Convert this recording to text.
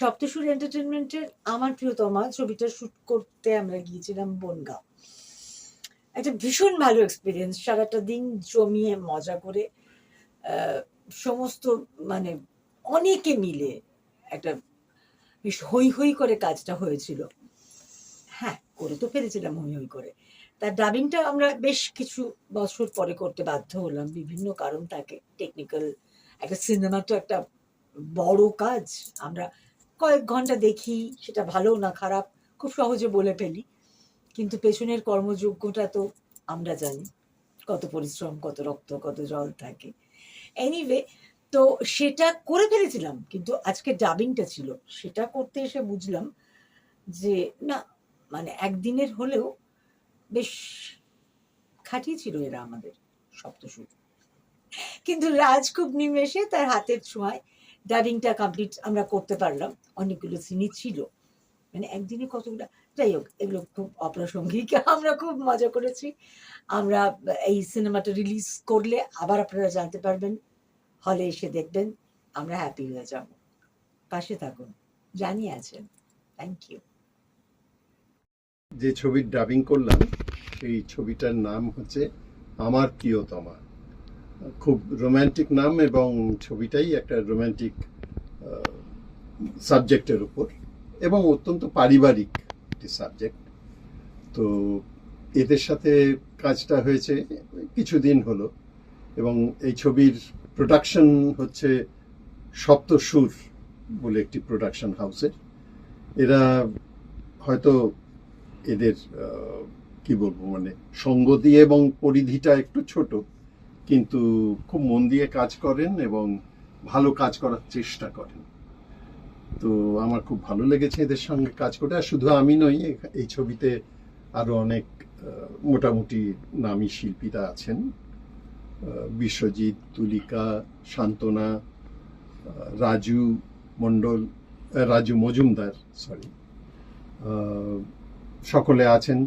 সপ্তসুর এন্টারটেনমেন্টের আমার প্রিয়তমা ছবিটা শুট করতে আমরা গিয়েছিলাম বনগাঁও। একটা ভীষণ ভালো এক্সপিরিয়েন্স সারাটা দিন জমিয়ে মজা করে সমস্ত মানে অনেকে মিলে একটা বেশ হই হই করে কাজটা হয়েছিল। হ্যাঁ করে তো ফেলেছিলাম হই হই করে। তার ডাবিংটা আমরা বেশ কিছু বছর পরে করতে বাধ্য হলাম, বিভিন্ন কারণ থাকে। টেকনিক্যাল একটা সিনেমা তো একটা বড় কাজ। আমরা কয়েক ঘণ্টা দেখি, সেটা ভালো না খারাপ, খুব সহজে বলে ফেলি। কিন্তু পেছনের কর্মযোগ্যটা তো আমরা জানি, কত পরিশ্রম, কত রক্ত, কত জল থাকে। এনিওয়ে তো সেটা করে ফেলেছিলাম, কিন্তু আজকে ডাবিংটা ছিল, সেটা করতে এসে বুঝলাম যে, না মানে একদিনের হলেও বেশ খাটিয়েছিল এরা আমাদের সপ্তসুর কিন্তু রাজ খুব নিমেষে তার হাতের ছোঁয়ায় ডাবিংটা কমপ্লিট আমরা করতে পারলাম। অনেকগুলো সিনই ছিল। মানে একদিনে কতগুলো? যাই হোক, এগুলো খুব অপ্রাসঙ্গিক। আমরা খুব মজা করেছি। আমরা এই সিনেমাটা রিলিজ করলে আবার আপনারা জানতে পারবেন। হলে এসে দেখবেন। আমরা হ্যাপি হয়ে যাব। পাশে থাকুন। জানি আছেন। থ্যাংক ইউ যে ছবির ডাবিং করলাম সেই ছবিটার নাম হচ্ছে আমার প্রিয়তমা। খুব রোমান্টিক নাম এবং ছবিটাই একটা রোমান্টিক সাবজেক্টের উপর এবং অত্যন্ত পারিবারিক একটি সাবজেক্ট তো এদের সাথে কাজটা হয়েছে কিছুদিন হলো এবং এই ছবির প্রোডাকশন হচ্ছে সপ্তসুর বলে একটি প্রোডাকশন হাউসের এরা হয়তো এদের কি বলব মানে সঙ্গ দিয়ে এবং পরিধিটা একটু ছোট। কিন্তু খুব মন দিয়ে কাজ করেন এবং ভালো কাজ করার চেষ্টা করেন। তো আমার খুব ভালো লেগেছে এদের সঙ্গে কাজ করে। আর শুধু আমি নই, এই ছবিতে আরও অনেক মোটামুটি নামী শিল্পীরা আছেন। বিশ্বজিৎ, তুলিকা, শান্তনা রাজু মণ্ডল রাজু মজুমদার সরি সকলে আছেন।